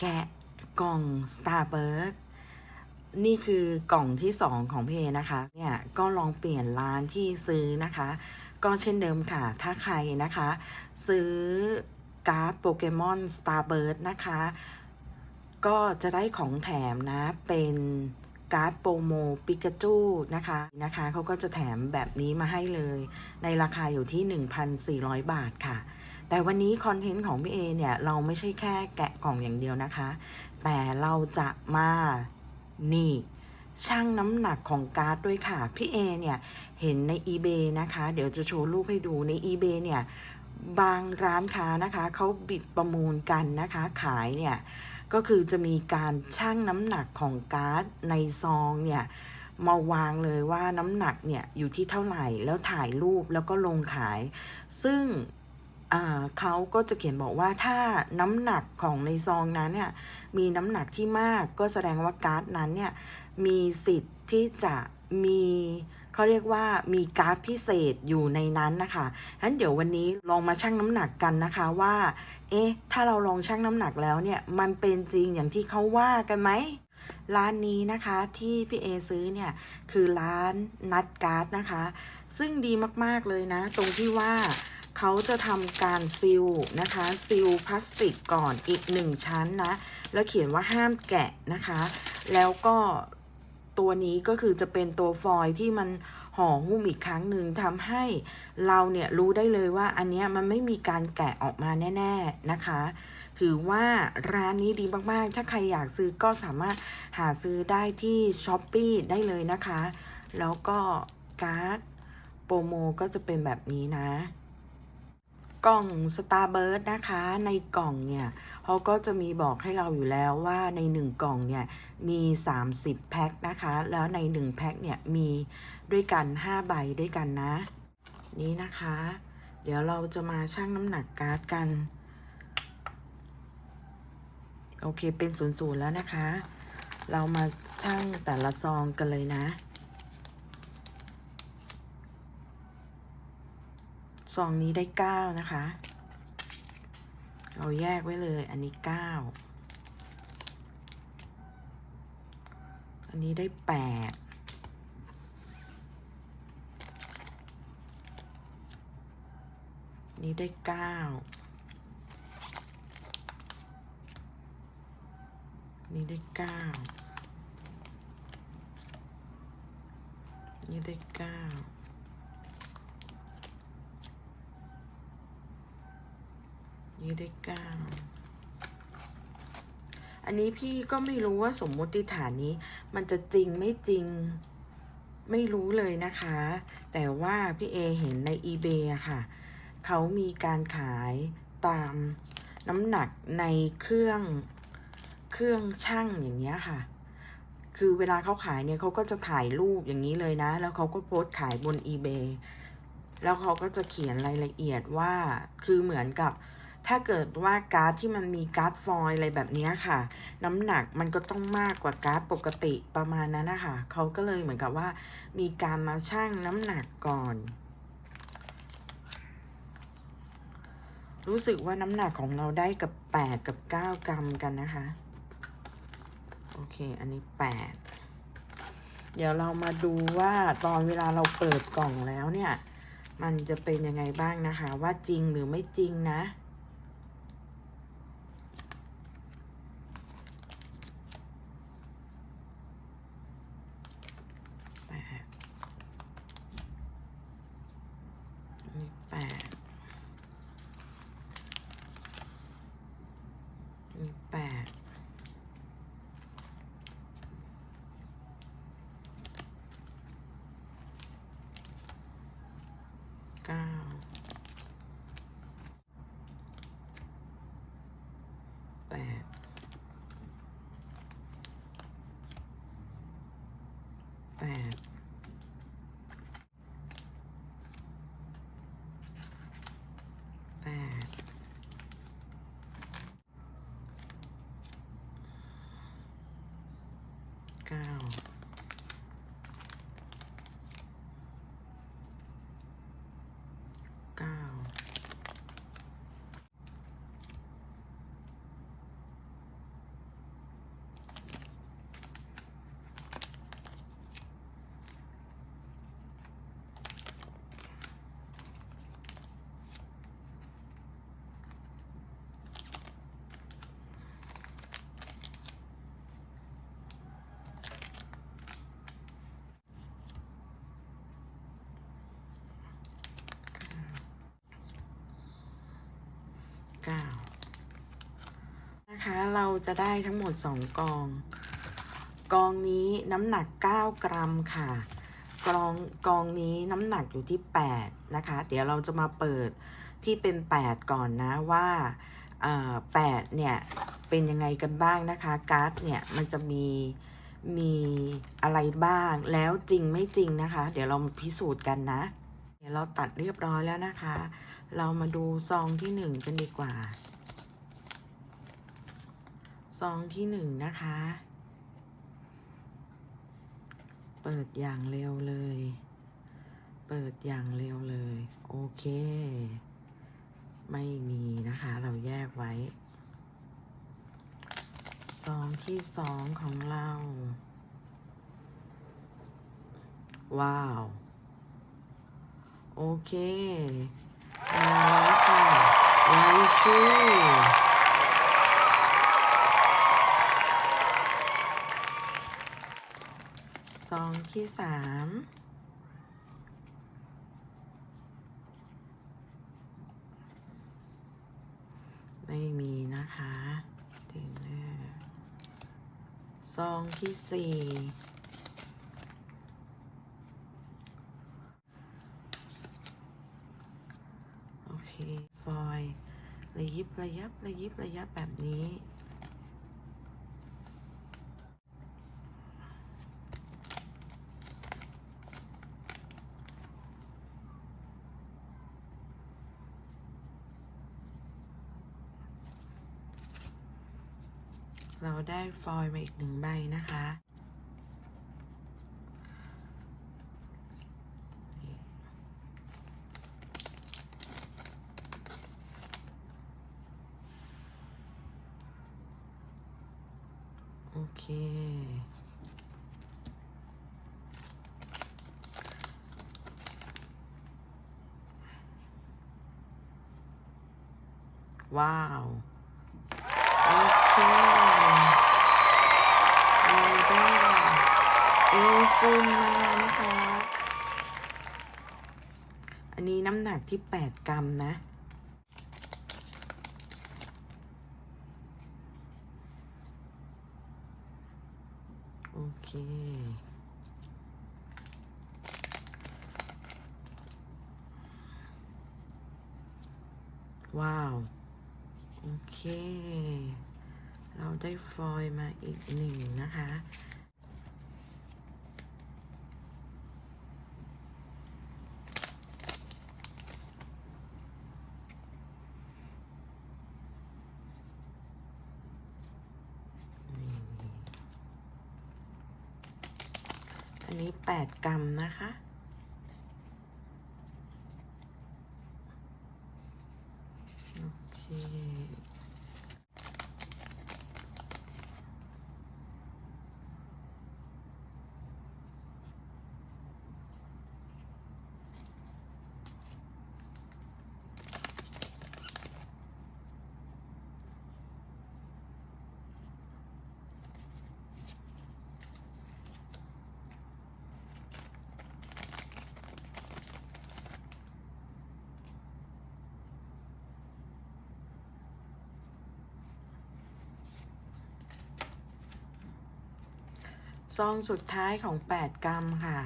แกะกล่อง Starburst นี่คือกล่องที่ 2 ของเอนะคะ เนี่ยก็ลองเปลี่ยนร้านที่ซื้อนะคะ ก็เช่นเดิมค่ะ ถ้าใครนะคะ ซื้อการ์ดโปเกมอน Starburst นะคะ ก็จะได้ของแถมนะ เป็นการ์ดโปรโมปิกาจูนะคะนะคะเขาก็จะแถมแบบนี้มาให้เลย ในราคาอยู่ที่ 1,400 บาทค่ะ แต่วันนี้คอนเทนต์ของพี่เอเนี่ย เราไม่ใช่แค่แกะกล่องอย่างเดียวนะคะ แต่เราจะมานี่ช่างน้ำหนักของการ์ดด้วยค่ะ พี่เอเนี่ยเห็นใน eBay นะคะ เดี๋ยวจะโชว์รูปให้ดูใน eBay เนี่ย บางร้านค้านะคะเขาบิดประมูลกันนะคะ ขายเนี่ย ก็คือจะมีการชั่งน้ำหนักของการ์ดในซองเนี่ย มาวางเลยว่าน้ำหนักเนี่ยอยู่ที่เท่าไหร่แล้วถ่ายรูปแล้วก็ลงขาย ซึ่ง เขาก็จะเขียนบอกว่าถ้าน้ำหนักของในซองนั้นเนี่ยมีน้ำหนักที่มากก็แสดงว่าการ์ดนั้นเนี่ยมีสิทธิ์ที่จะมีเขาเรียกว่ามีการ์ดพิเศษอยู่ในนั้นนะคะฉะนั้นเดี๋ยววันนี้ลองมาชั่งน้ำหนักกันนะคะว่า เอ๊ะ ถ้าเราลองชั่งน้ำหนักแล้วเนี่ยมันเป็นจริงอย่างที่เขาว่ากันไหมร้านนี้นะคะที่พี่เอซื้อเนี่ยคือร้านนัดการ์ดนะคะ ซึ่งดีมากๆเลยนะ ตรงที่ว่า เขาจะทำการซิลนะคะซิลพลาสติกก่อนอีกหนึ่งชั้นนะ แล้วเขียนว่าห้ามแกะนะคะ แล้วก็ตัวนี้ก็คือจะเป็นตัวฟอยล์ที่มันห่อหุ้มอีกครั้งหนึ่งทำให้เราเนี่ยรู้ได้เลยว่าอันเนี้ยมันไม่มีการแกะออกมาแน่ ๆนะคะ ถือว่าร้านนี้ดีมาก ๆ ถ้าใครอยากซื้อก็สามารถหาซื้อได้ที่ช้อปปีได้เลยนะคะ แล้วก็การ์ดโปรโมก็จะเป็นแบบนี้นะ กล่อง Starburst นะคะ ในกล่องเนี่ยเขาก็จะมีบอกให้เราอยู่แล้วว่าใน 1 กล่องเนี่ยมี 30 แพ็คนะคะ แล้วใน 1 แพ็คเนี่ยมีด้วยกัน 5 ใบด้วยกันนะ นี่นะคะ เดี๋ยวเราจะมาชั่งน้ำหนักการ์ดกัน โอเคเป็นศูนย์ศูนย์แล้วนะคะ เรามาชั่งแต่ละซองกันเลยนะ ซองนี้ได้เก้านะคะ เราแยกไว้เลย อันนี้เก้าอันนี้ได้แปดนี้ได้เก้านี่ได้เก้านี่ได้เก้า นี่ได้เก้าอันนี้พี่ก็ไม่รู้ว่าสมมติฐานนี้ มันจะจริงไม่จริงไม่รู้เลยนะคะ แต่ว่าพี่เอเห็นใน eBay อะค่ะ เขามีการขายตามน้ำหนักในเครื่องเครื่องช่างอย่างเงี้ยค่ะ คือเวลาเขาขายเนี่ยเขาก็จะถ่ายรูปอย่างนี้เลยนะ แล้วเขาก็โพสต์ขายบน eBay แล้วเขาก็จะเขียนรายละเอียดว่า คือเหมือนกับ ถ้าเกิดว่าการ์ดที่มันมีการ์ดฟอยอะไรแบบนี้ค่ะ น้ำหนักมันก็ต้องมากกว่าการ์ดปกติประมาณนั้นนะคะเขาก็เลยเหมือนกับว่า มีการมาชั่งน้ำหนักก่อน รู้สึกว่าน้ำหนักของเราได้กับ 8 กับ 9 กรัมกันนะคะ โอเค อันนี้ 8 เดี๋ยวเรามาดูว่าตอนเวลาเราเปิดกล่องแล้วเนี่ย มันจะเป็นยังไงบ้างนะคะ ว่าจริงหรือไม่จริงนะ แปดนี่แปดนี่แปดเก้าแปดแปด แปด เ9 นะคะ เราจะได้ทั้งหมด 2 กอง กองนี้น้ำหนัก 9 กรัมค่ะ กองกองนี้น้ำหนักอยู่ที่ 8 นะคะ เดี๋ยวเราจะมาเปิดที่เป็น 8 ก่อนนะว่า8เนี่ย เป็นยังไงกันบ้างนะคะการ์ดเนี่ย มันจะมีมีอะไรบ้างแล้วจริงไม่จริงนะคะ เดี๋ยวเราพิสูจน์กันนะ เราตัดเรียบร้อยแล้วนะคะ เรามาดูซองที่หนึ่งกันดีกว่า ซองที่หนึ่งนะคะ เปิดอย่างเร็วเลย เปิดอย่างเร็วเลย โอเค ไม่มีนะคะ เราแยกไว้ ซองที่สองของเรา ว้าว โอเคมาแล้วค่ะไวชื่อซองที่สามไม่มีนะคะถึงแน่ซองที่สี่โอเค ฟอยล์ ระยิบระยับระยิบระยับแบบนี้ เราได้ฟอยล์มาอีกหนึ่งใบนะคะ โอเค ว้าว โอเคเราได้เอลฟูนมานะคะ อันนี้น้ำหนักที่ 8 กรัมนะ โอเค ว้าว โอเค เราได้ฟอยล์มาอีกหนึ่งนะคะ อันนี้8กรัมนะคะ โอเค ซองสุดท้ายของ 8 กรัมค่ะ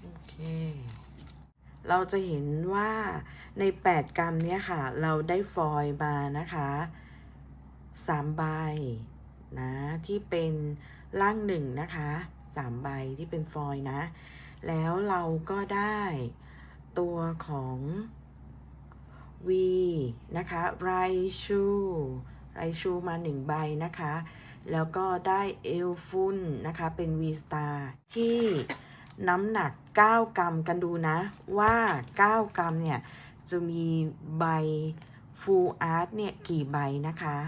โอเค เราจะเห็นว่าใน 8 กรัมเนี้ยค่ะ เราได้ฟอยล์มานะคะ3ใบนะ ที่เป็นล่างหนึ่งนะคะ3ใบที่เป็นฟอยล์นะ แล้วเราก็ได้ตัวของ V นะคะ ไรชู ไรชูมาหนึ่งใบนะคะ แล้วก็ได้เอลฟุนนะคะ เป็น V Star ที่น้ำหนัก 9 กรัมกันดูนะ ว่า 9 กรัมเนี่ย จะมีใบ Full Art เนี่ย กี่ใบนะคะ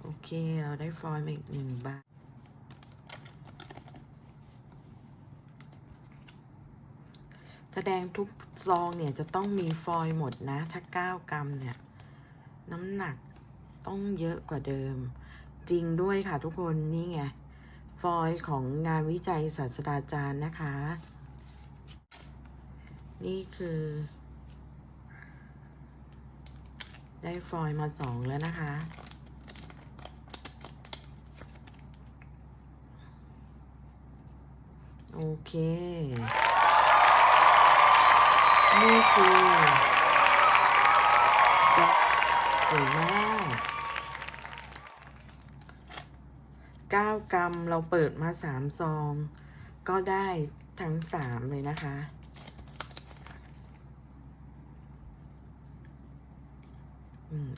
โอเค เราได้ฟอยล์มาอีกหนึ่งใบ แสดงทุกซองเนี่ยจะต้องมีฟอยล์หมดนะ ถ้า 9 กรัมเนี่ย น้ำหนักต้องเยอะกว่าเดิม จริงด้วยค่ะทุกคนนี่ไง ฟอยล์ของงานวิจัยศาสตราจารย์นะคะ นี่คือ ได้ฟอยล์มาสองแล้วนะคะโอเค นี่คือสวยมากเก้ากรัมเราเปิดมาสามซอง ก็ได้ทั้งสามเลยนะคะ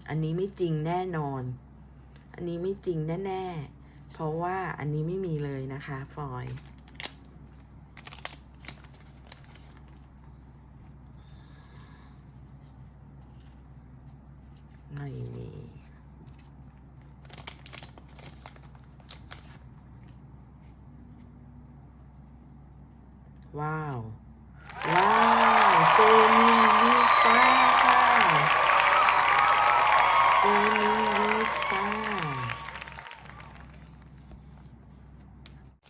อันนี้ไม่จริงแน่นอน อันนี้ไม่จริงแน่ ๆ เพราะว่าอันนี้ไม่มีเลยนะคะ ฟอย ไม่มีว้าว ว้าวเซมิวิสตาค่ะเซมิวิสตา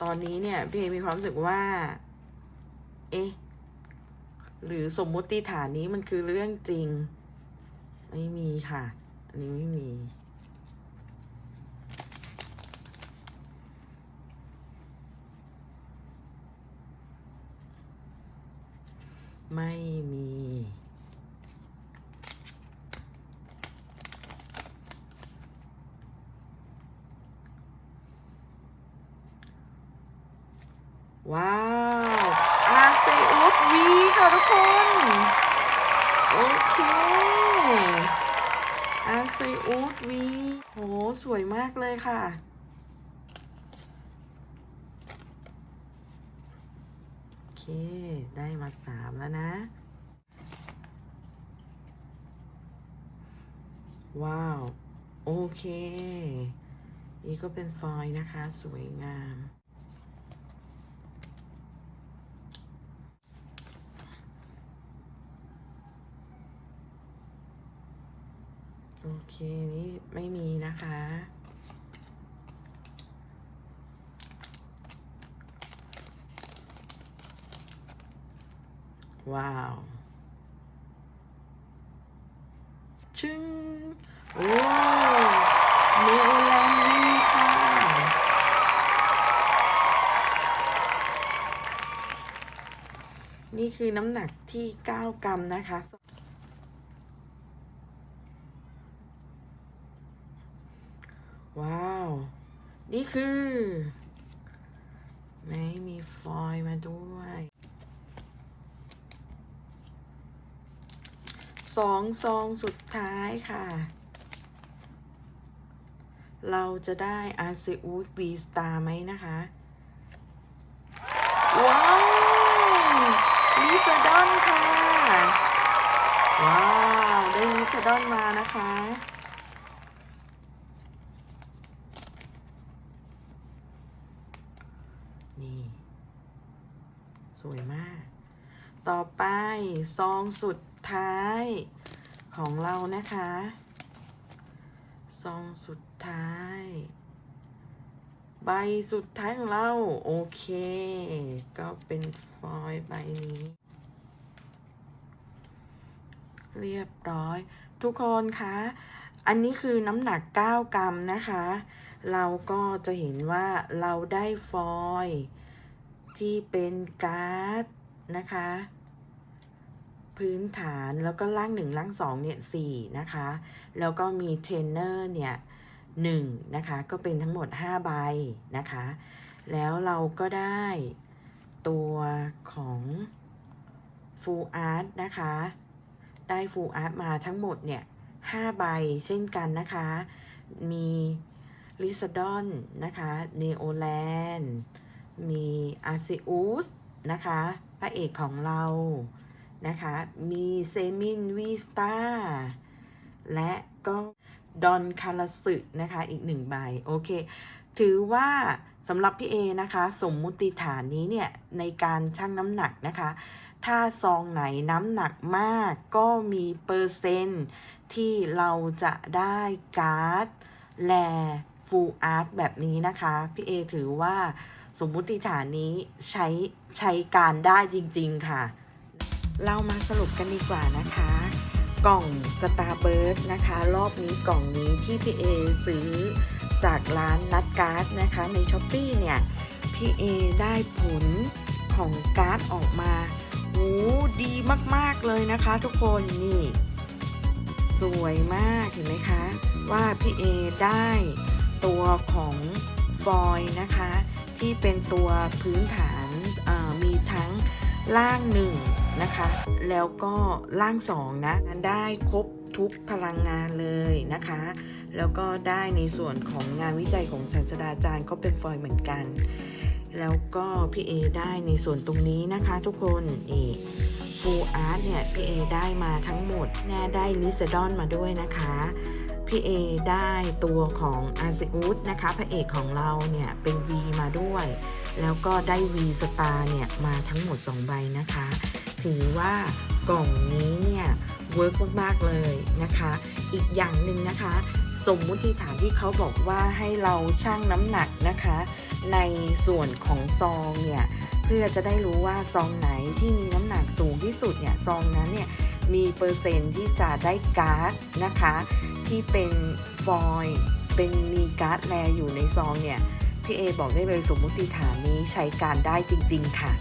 ตอนนี้เนี่ยพี่เอมีความรู้สึกว่า เอ๊ะ หรือสมมุติฐานนี้มันคือเรื่องจริง ไม่มีค่ะ อันนี้ไม่มี ไม่มี ว้าวอาเซอุสวีค่ะทุกคน โอเค อาเซอุสวีโห สวยมากเลยค่ะ โอเค ได้มาสามแล้วนะ ว้าว โอเค นี่ก็เป็นฟอยนะคะ สวยงาม โอเค นี่ไม่มีนะคะ ว้าวชึ้งโอ้เนโอแลนดีค่ะ นี่คือน้ำหนักที่ 9 กรัมนะคะ ว้าว นี่คือไม่มีฟอยล์มาด้วยสองซองสุดท้ายค่ะ เราจะได้อาเซอูดบีสตาร์ไหมนะคะ ว้าวลิซาดอนค่ะ ว้าว ได้ลิซาดอนมานะคะ นี่ สวยมาก ต่อไปซองสุดท้ายของเรานะคะ ซองสุดท้าย ใบสุดท้ายของเรา โอเค ก็เป็นฟอยล์ใบนี้ เรียบร้อย ทุกคนคะอันนี้คือน้ำหนัก 9 กรัมนะคะ เราก็จะเห็นว่าเราได้ฟอยล์ ที่เป็นการ์ดนะคะ พื้นฐานแล้วก็ล่างหนึ่งล่างสองเนี่ยสี่นะคะ แล้วก็มีเทรนเนอร์เนี่ยหนึ่งนะคะ ก็เป็นทั้งหมด5ใบนะคะ แล้วเราก็ได้ตัวของ Full Art นะคะ ได้ Full Art มาทั้งหมดเนี่ย5ใบเช่นกันนะคะ มีลิซดอนนะคะเนโอแลน มีอาเซอุสนะคะพระเอกของเรานะคะมีเซมินวีสตาและก็ดอนคาราสึนะคะอีกหนึ่งใบโอเค ถือว่าสำหรับพี่เอนะคะสมมุติฐานนี้เนี่ยในการชั่งน้ำหนักนะคะ ถ้าซองไหนน้ำหนักมากก็มีเปอร์เซ็นต์ที่เราจะได้การ์ดแล ฟูลอาร์ตแบบนี้นะคะ พี่เอถือว่าสมมุติฐานนี้ใช้ใช้การได้จริง ๆ ค่ะ เรามาสรุปกันดีกว่านะคะ กล่อง Starbird นะคะ รอบนี้กล่องนี้ที่พี่เอซื้อจากร้านนัดการ์ดนะคะ ใน s h อ p e e เนี่ย พี่เอได้ผลของการ์ดออกมาโอ้ดีมากๆเลยนะคะทุกคนนี่ สวยมากเห็นไหมคะ ว่าพี่เอได้ ตัวของฟอยล์นะคะ ที่เป็นตัวพื้นฐานมีทั้งล่างหนึ่งนะคะ แล้วก็ล่างสองนะ ได้ครบทุกพลังงานเลยนะคะ แล้วก็ได้ในส่วนของงานวิจัยของศาสตราจารย์ก็เป็นฟอยล์เหมือนกัน แล้วก็พี่เอได้ในส่วนตรงนี้นะคะทุกคนนี่ฟูอาร์ตเนี่ยพี่เอได้มาทั้งหมดแน่ได้ลิซดอนมาด้วยนะคะ พี่เอได้ตัวของอาเซอุสนะคะพระเอกของเราเนี่ยเป็น V มาด้วย แล้วก็ได้ V สตาร์เนี่ยมาทั้งหมด 2 ใบนะคะ ถือว่ากล่องนี้เนี่ยเวิร์กมาก ๆ เลยนะคะ อีกอย่างหนึ่งนะคะ สมมุติฐานที่เขาบอกว่าให้เราชั่งน้ำหนักนะคะ ในส่วนของซองเนี่ยเพื่อจะได้รู้ว่าซองไหนที่มีน้ำหนักสูงที่สุดเนี่ยซองนั้นเนี่ยมีเปอร์เซ็นต์ที่จะได้การ์ดนะคะ ที่เป็นฟอยล์เป็นมีการ์ดแลอยู่ในซองเนี่ยพี่เอบอกได้เลยสมมุติฐานนี้ใช้การได้จริง ๆ ค่ะ